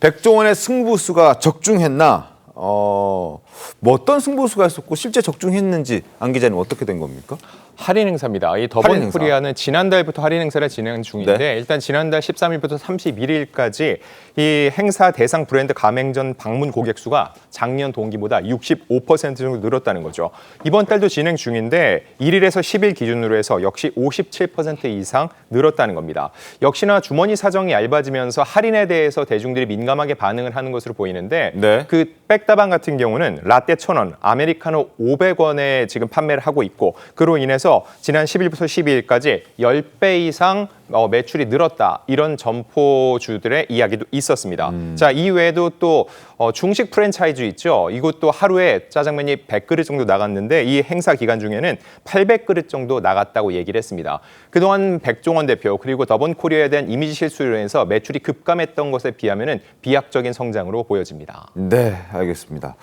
백종원의 승부수가 적중했나? 어, 뭐 어떤 승부수가 있었고 실제 적중했는지 안 기자님 어떻게 된 겁니까? 할인 행사입니다. 이 할인 더번 행사. 코리아는 지난달부터 할인 행사를 진행 중인데 네. 일단 지난달 13일부터 31일까지 이 행사 대상 브랜드 가맹점 방문 고객 수가 작년 동기보다 65% 정도 늘었다는 거죠. 이번 달도 진행 중인데 1일에서 10일 기준으로 해서 역시 57% 이상 늘었다는 겁니다. 역시나 주머니 사정이 얇아지면서 할인에 대해서 대중들이 민감하게 반응을 하는 것으로 보이는데 네. 그 백다방 같은 경우는 라떼 1,000원, 아메리카노 500원에 지금 판매를 하고 있고 그로 인해서 지난 10일부터 12일까지 10배 이상 어, 매출이 늘었다 이런 점포주들의 이야기도 있었습니다. 자 이외에도 또 어, 중식 프랜차이즈 있죠. 이것도 하루에 짜장면이 100그릇 정도 나갔는데 이 행사 기간 중에는 800그릇 정도 나갔다고 얘기를 했습니다. 그동안 백종원 대표 그리고 더본코리아에 대한 이미지 실수로 인해서 매출이 급감했던 것에 비하면은 비약적인 성장으로 보여집니다. 네, 알겠습니다.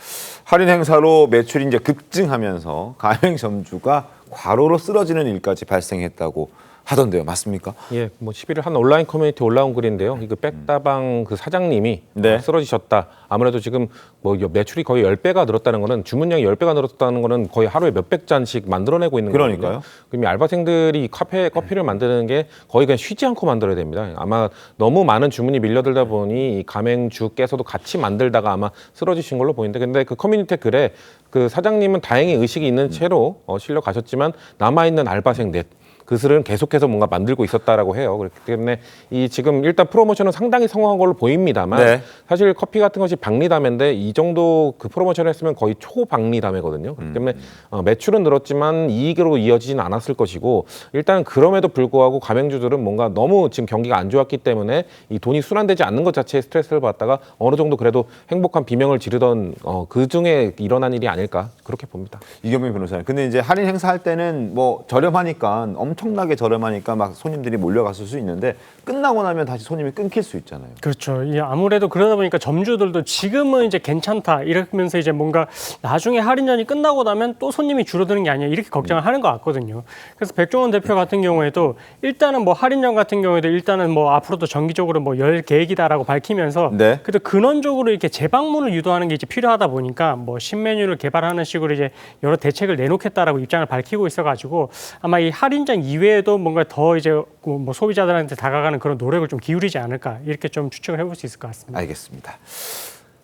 할인 행사로 매출이 이제 급증하면서 가맹점주가 과로로 쓰러지는 일까지 발생했다고 하던데요. 맞습니까? 예, 뭐 11일 한 온라인 커뮤니티 올라온 글인데요. 이거 백다방 그 사장님이 네. 어, 쓰러지셨다. 아무래도 지금 뭐 매출이 거의 10배가 늘었다는 거는 주문량이 10배가 늘었다는 거는 거의 하루에 몇백 잔씩 만들어내고 있는 거거든요. 그러니까요. 그럼 이 알바생들이 카페 커피를 만드는 게 거의 그냥 쉬지 않고 만들어야 됩니다. 아마 너무 많은 주문이 밀려들다 보니 이 가맹주께서도 같이 만들다가 아마 쓰러지신 걸로 보이는데 근데 그 커뮤니티 글에 그 사장님은 다행히 의식이 있는 채로 어, 실려 가셨지만 남아 있는 알바생 넷 그들은 계속해서 뭔가 만들고 있었다라고 해요. 그렇기 때문에 이 지금 일단 프로모션은 상당히 성공한 걸로 보입니다만 네. 사실 커피 같은 것이 박리담회인데 이 정도 그 프로모션을 했으면 거의 초박리담회거든요. 그렇기 때문에 어, 매출은 늘었지만 이익으로 이어지진 않았을 것이고 일단 그럼에도 불구하고 가맹주들은 뭔가 너무 지금 경기가 안 좋았기 때문에 이 돈이 순환되지 않는 것 자체에 스트레스를 받다가 어느 정도 그래도 행복한 비명을 지르던 어, 그 중에 일어난 일이 아닐까 그렇게 봅니다. 이경민 변호사님. 근데 이제 할인 행사할 때는 뭐 저렴하니까 엄청 나게 저렴하니까 막 손님들이 몰려갔을 수 있는데 끝나고 나면 다시 손님이 끊길 수 있잖아요. 그렇죠. 이 아무래도 그러다 보니까 점주들도 지금은 이제 괜찮다 이러면서 이제 뭔가 나중에 할인전이 끝나고 나면 또 손님이 줄어드는 게 아니야 이렇게 걱정을 하는 것 같거든요. 그래서 백종원 대표 같은 경우에도 일단은 뭐 할인전 같은 경우에도 일단은 뭐 앞으로도 정기적으로 뭐 열 계획이다라고 밝히면서 네. 그래도 근원적으로 이렇게 재방문을 유도하는 게 이제 필요하다 보니까 뭐 신메뉴를 개발하는 식으로 이제 여러 대책을 내놓겠다라고 입장을 밝히고 있어가지고 아마 이 할인전 이외에도 뭔가 더 이제 뭐 소비자들한테 다가가는 그런 노력을 좀 기울이지 않을까 이렇게 좀 추측을 해볼 수 있을 것 같습니다. 알겠습니다.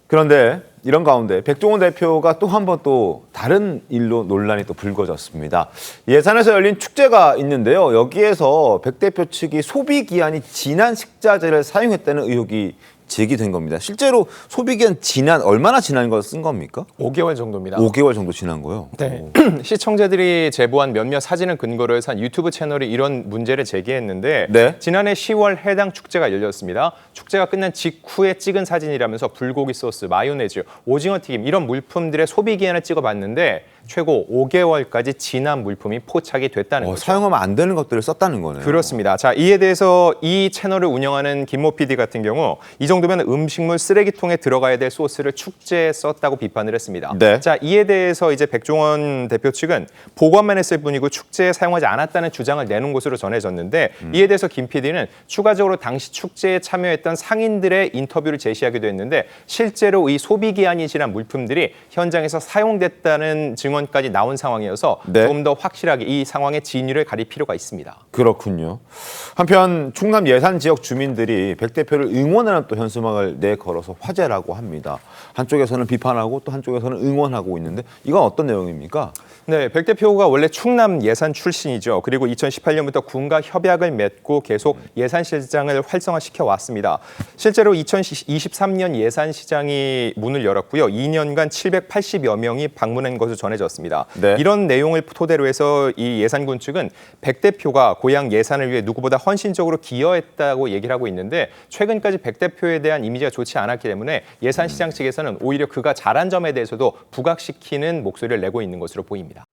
그런데 이런 가운데 백종원 대표가 또 한 번 또 다른 일로 논란이 또 불거졌습니다. 예산에서 열린 축제가 있는데요. 여기에서 백 대표 측이 소비 기한이 지난 식자재를 사용했다는 의혹이 제기된 겁니다. 실제로 소비 기한 지난 얼마나 지난 걸 쓴 겁니까? 5개월 정도입니다. 5개월 정도 지난 거요. 네. 시청자들이 제보한 몇몇 사진을 근거로 해서 한 유튜브 채널이 이런 문제를 제기했는데 네. 지난해 10월 해당 축제가 열렸습니다. 축제가 끝난 직후에 찍은 사진이라면서 불고기 소스, 마요네즈, 오징어 튀김 이런 물품들의 소비 기한을 찍어봤는데 최고 5개월까지 지난 물품이 포착이 됐다는 어, 거죠. 사용하면 안 되는 것들을 썼다는 거네요. 그렇습니다. 자, 이에 대해서 이 채널을 운영하는 김모 PD 같은 경우 이 정도면 음식물 쓰레기통에 들어가야 될 소스를 축제에 썼다고 비판을 했습니다. 네. 자, 이에 대해서 이제 백종원 대표 측은 보관만 했을 뿐이고 축제에 사용하지 않았다는 주장을 내놓은 것으로 전해졌는데 이에 대해서 김 PD는 추가적으로 당시 축제에 참여했던 상인들의 인터뷰를 제시하기도 했는데 실제로 이 소비 기한이 지난 물품들이 현장에서 사용됐다는 증 언까지 나온 상황이어서 네. 좀더 확실하게 이 상황의 진위를 가릴 필요가 있습니다. 그렇군요. 한편 충남 예산 지역 주민들이 백 대표를 응원하는 또 현수막을 내걸어서 화제라고 합니다. 한쪽에서는 비판하고 또 한쪽에서는 응원하고 있는데 이건 어떤 내용입니까? 네, 백 대표가 원래 충남 예산 출신이죠. 그리고 2018년부터 군과 협약을 맺고 계속 예산 시장을 활성화시켜 왔습니다. 실제로 2023년 예산 시장이 문을 열었고요. 2년간 780여 명이 방문한 것으로 전 해졌습니다. 네. 이런 내용을 토대로 해서 이 예산군 측은 백 대표가 고향 예산을 위해 누구보다 헌신적으로 기여했다고 얘기를 하고 있는데 최근까지 백 대표에 대한 이미지가 좋지 않았기 때문에 예산 시장 측에서는 오히려 그가 잘한 점에 대해서도 부각시키는 목소리를 내고 있는 것으로 보입니다.